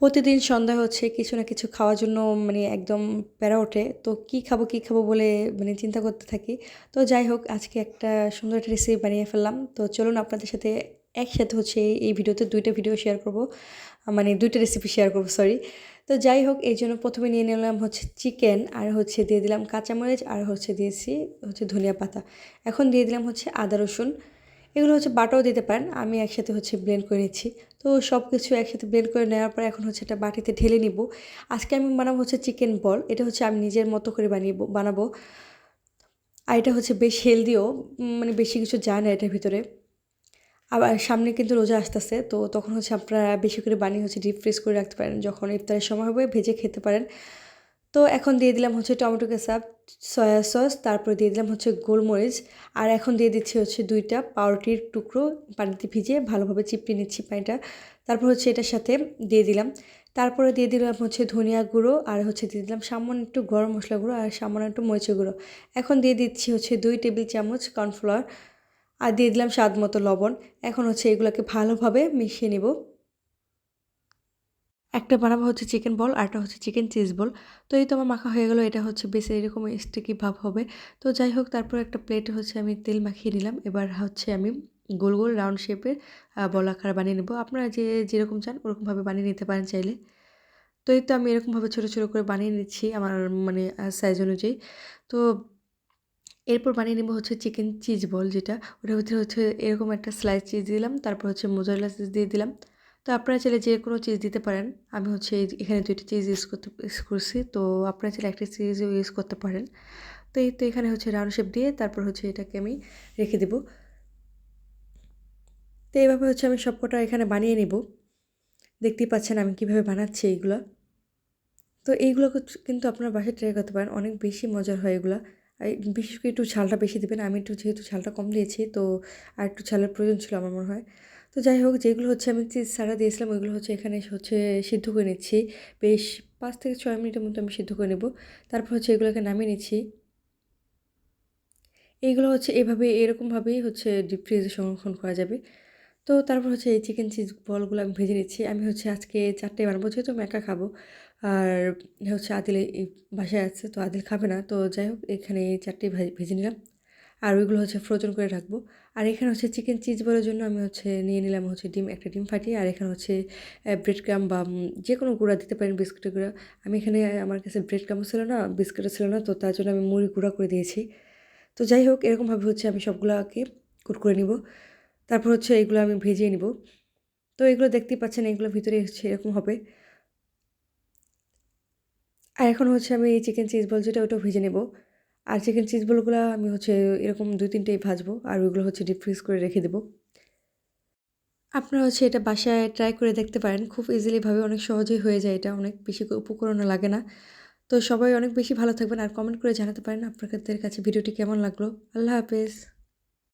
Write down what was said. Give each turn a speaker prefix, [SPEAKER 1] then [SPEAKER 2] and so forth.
[SPEAKER 1] প্রতিদিন সন্ধ্যা হচ্ছে কিছু না কিছু খাওয়ার জন্য মানে একদম প্যারা ওঠে। তো কী খাব কী খাব বলে মানে চিন্তা করতে থাকি। তো যাই হোক, আজকে একটা সুন্দর একটা রেসিপি বানিয়ে ফেললাম। তো চলুন আপনাদের সাথে একসাথে হচ্ছে এই ভিডিওতে দুইটা ভিডিও শেয়ার করব। মানে দুইটা রেসিপি শেয়ার করব সরি তো যাই হোক এই জন্য প্রথমে নিয়ে নিলাম হচ্ছে চিকেন আর হচ্ছে দিয়ে দিলাম কাঁচামরিচ, আর হচ্ছে দিয়েছি হচ্ছে ধনিয়া পাতা। এখন দিয়ে দিলাম হচ্ছে আদা রসুন। এগুলো হচ্ছে বাটাও দিতে পারেন। আমি একসাথে হচ্ছে ব্লেন্ড করে নিচ্ছি। তো সব কিছু একসাথে ব্লেন্ড করে নেওয়ার পর এখন হচ্ছে এটা বাটিতে ঢেলে নিব। আজকে আমি বানাবো হচ্ছে চিকেন বল এটা হচ্ছে আমি নিজের মতো করে বানিয়ে বানাবো। আর এটা হচ্ছে বেশ হেলদিও মানে বেশি কিছু যায় না এটার ভিতরে। আবার সামনে কিন্তু রোজা আসতেছে, তো তখন হচ্ছে আপনারা বেশি করে বানিয়ে হচ্ছে ডিপ ফ্রিজ করে রাখতে পারেন। যখন ইফতারের সময় হবে, ভেজে খেতে পারেন। তো এখন দিয়ে দিলাম হচ্ছে টমেটো কেসাপ সয়া সস, তারপরে দিয়ে দিলাম হচ্ছে গোলমরিচ, আর এখন দিয়ে দিচ্ছি হচ্ছে দুইটা পাউরুটির টুকরো পানিতে ভিজিয়ে ভালোভাবে চিপড়ে নিচ্ছি পানিটা। তারপর হচ্ছে এটার সাথে দিয়ে দিলাম। তারপরে দিয়ে দিলাম হচ্ছে ধনিয়া গুঁড়ো, আর হচ্ছে দিয়ে দিলাম সামান্য একটু গরম মশলা গুঁড়ো আর সামান্য একটু মরিচের গুঁড়ো। এখন দিয়ে দিচ্ছি হচ্ছে দুই টেবিল চামচ কর্নফ্লাওয়ার, আর দিয়ে দিলাম স্বাদ মতো লবণ। এখন হচ্ছে এগুলোকে ভালোভাবে মিশিয়ে নেব। একটা বানাবো হচ্ছে চিকেন বল আর একটা হচ্ছে চিকেন চিজ বল তো এই তো আমার মাখা হয়ে গেলো, এটা হচ্ছে বেশি এরকম স্টিকি ভাব হবে। তো যাই হোক, তারপর একটা প্লেটে হচ্ছে আমি তেল মাখিয়ে নিলাম। এবার হচ্ছে আমি গোল গোল রাউন্ড শেপের বল আকার বানিয়ে নেব। আপনারা যে যেরকম চান, ওরকমভাবে বানিয়ে নিতে পারেন চাইলে। তো এই তো আমি এরকমভাবে ছোটো ছোটো করে বানিয়ে নিচ্ছি আমার মানে সাইজ অনুযায়ী। তো এরপর বানিয়ে নেব হচ্ছে চিকেন চিজ বল যেটা। ওটার ভিতরে হচ্ছে এরকম একটা স্লাইস চিজ দিলাম। তারপর হচ্ছে মোজারেলা চিজ দিয়ে দিলাম। তো আপনারা চাইলে যে কোনো চিজ দিতে পারেন। আমি হচ্ছে এখানে দুইটা চিজ ইউজ করতে ইউজ করছি। তো আপনারা চাইলে একটা চিজ ইউজ করতে পারেন। তো এই তো এখানে হচ্ছে রাউন্ড শেপ দিয়ে তারপর হচ্ছে এটাকে আমি রেখে দেব। তো এইভাবে হচ্ছে আমি সবকটা এখানে বানিয়ে নেব। দেখতেই পাচ্ছেন আমি কীভাবে বানাচ্ছি এইগুলো। তো এইগুলো কিন্তু আপনার বাসায় ট্রাই করতে পারেন। অনেক বেশি মজার হয় এগুলো। বিশেষ করে একটু ঝালটা বেশি দেবেন। আমি একটু যেহেতু ঝালটা কম দিয়েছি, তো আর একটু ঝালের প্রয়োজন ছিল আমার মনে হয়। তো যাই হোক যেগুলো হচ্ছে আমি চিজ সারা দিয়েছিলাম, ওইগুলো হচ্ছে এখানে হচ্ছে সিদ্ধ করে নিচ্ছি। বেশ পাঁচ থেকে ছয় মিনিটের মতো আমি সিদ্ধ করে নেব। তারপর হচ্ছে এগুলোকে নামিয়ে নিচ্ছি। এইগুলো হচ্ছে এভাবে, এরকমভাবেই হচ্ছে ডিপ ফ্রিজে সংরক্ষণ করা যাবে। তো তারপর হচ্ছে এই চিকেন চিজ বলগুলো আমি ভেজে নিচ্ছি। আমি হচ্ছে আজকে চারটে বানাবো, যেহেতু আমি একা খাব। আর হচ্ছে আদিল বাসায় আছে, তো আদিল খাবে না। তো যাই হোক এখানে এই চারটে ভেজে নিলাম। আর ওইগুলো হচ্ছে ফ্রোজেন করে রাখব। আর এখানে হচ্ছে চিকেন চিজ বলার জন্য আমি হচ্ছে নিয়ে নিলাম হচ্ছে ডিম, একটা ডিম ফাটিয়ে। আর এখানে হচ্ছে ব্রেড ক্রাম বা যে কোনো গুঁড়া দিতে পারেন বিস্কুটের গুঁড়া। আমি এখানে আমার কাছে ব্রেড ক্রামও ছিল না বিস্কুটও ছিল না, তো তার জন্য আমি মুড়ি গুঁড়া করে দিয়েছি। তো যাই হোক, এরকমভাবে হচ্ছে আমি সবগুলোকে কুট করে নিব। তারপর হচ্ছে এগুলো আমি ভেজিয়ে নিব। তো এগুলো দেখতেই পাচ্ছেন, এগুলো ভিতরে হচ্ছে এরকম হবে। আর এখন হচ্ছে আমি এই চিকেন চিজ বল, যেটা ওটাও ভেজে নেব। আর চিকেন চিজ বলগুলো আমি হচ্ছে এরকম দুই তিনটেই ভাজবো, আর ওইগুলো হচ্ছে ডিপ ফ্রিজ করে রেখে দেবো। আপনারা হচ্ছে এটা বাসায় ট্রাই করে দেখতে পারেন, খুব ইজিলিভাবে অনেক সহজেই হয়ে যায় এটা, অনেক বেশি উপকরণও লাগে না। তো সবাই অনেক বেশি ভালো থাকবেন, আর কমেন্ট করে জানাতে পারেন আপনাদের কাছে ভিডিওটি কেমন লাগল। আল্লাহ হাফেজ।